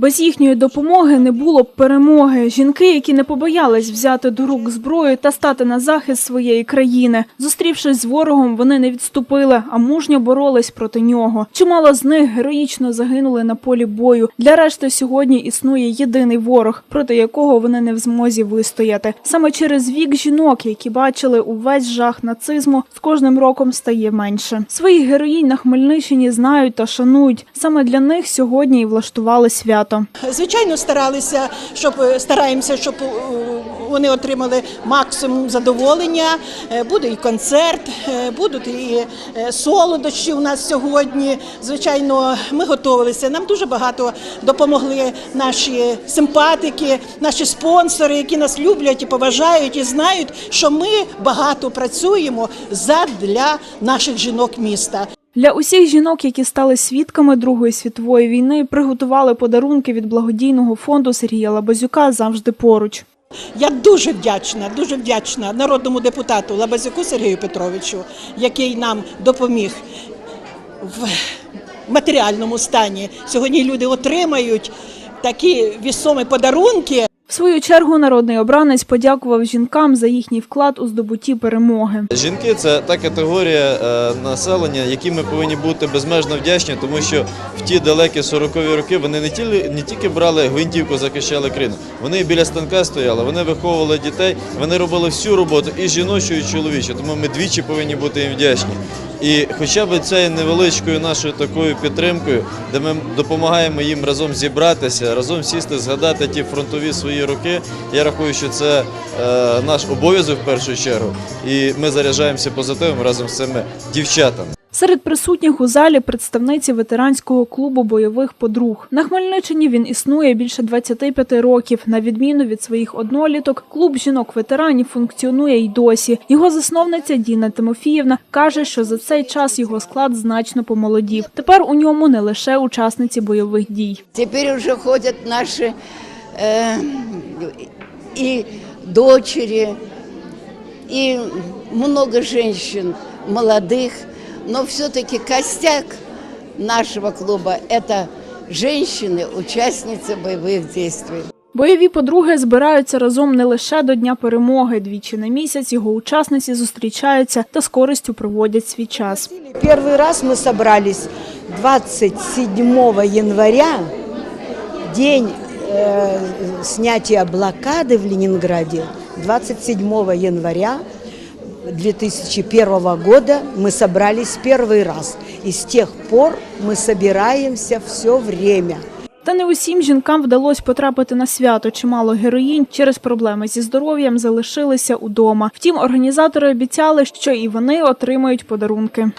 Без їхньої допомоги не було б перемоги. Жінки, які не побоялись взяти до рук зброю та стати на захист своєї країни. Зустрівшись з ворогом, вони не відступили, а мужньо боролись проти нього. Чимало з них героїчно загинули на полі бою. Для решти сьогодні існує єдиний ворог, проти якого вони не в змозі вистояти. Саме через вік жінок, які бачили увесь жах нацизму, з кожним роком стає менше. Своїх героїнь на Хмельниччині знають та шанують. Саме для них сьогодні і влаштували свято. Звичайно, старалися, щоб стараємося, щоб е, вони отримали максимум задоволення. Е, Буде і концерт, е, будуть і е, солодощі у нас сьогодні. Звичайно, ми готувалися. Нам дуже багато допомогли наші симпатики, наші спонсори, які нас люблять і поважають, і знають, що ми багато працюємо задля наших жінок міста. Для усіх жінок, які стали свідками Другої світової війни, приготували подарунки від благодійного фонду Сергія Лабазюка завжди поруч. Я дуже вдячна, дуже вдячна народному депутату Лабазюку Сергію Петровичу, який нам допоміг в матеріальному стані. Сьогодні люди отримають такі вісомі подарунки. В свою чергу народний обранець подякував жінкам за їхній вклад у здобутті перемоги. Жінки це та категорія е, населення, якій ми повинні бути безмежно вдячні, тому що в ті далекі 40-ві роки вони не тільки, не тільки брали гвинтівку, захищали країну, вони біля станка стояли, вони виховували дітей, вони робили всю роботу і жіночу, і чоловічу. Тому ми двічі повинні бути їм вдячні. І хоча б цією невеличкою нашою такою підтримкою, де ми допомагаємо їм разом зібратися, разом сісти, згадати ті фронтові свої роки. Я рахую, що це е, наш обов'язок в першу чергу, і ми заряджаємося позитивом разом з цими дівчатами. Серед присутніх у залі представниці ветеранського клубу бойових подруг. На Хмельниччині він існує більше 25 років. На відміну від своїх одноліток, клуб жінок-ветеранів функціонує й досі. Його засновниця Діна Тимофіївна каже, що за цей час його склад значно помолодів. Тепер у ньому не лише учасниці бойових дій. Теперь уже ходят наши э, и дочери, и много женщин молодых, но все-таки костяк нашего клуба – это женщины, участницы боевых действий. Бойові подруги збираються разом не лише до Дня перемоги. Двічі на місяць його учасниці зустрічаються та з користю проводять свій час. Первый раз мы собрались 27 января, день э, снятия блокады в Ленинграде. 27 января 2001 года мы собрались первый раз. И с тех пор мы собираемся все время. Та не усім жінкам вдалося потрапити на свято. Чимало героїнь через проблеми зі здоров'ям залишилися удома. Втім, організатори обіцяли, що і вони отримають подарунки.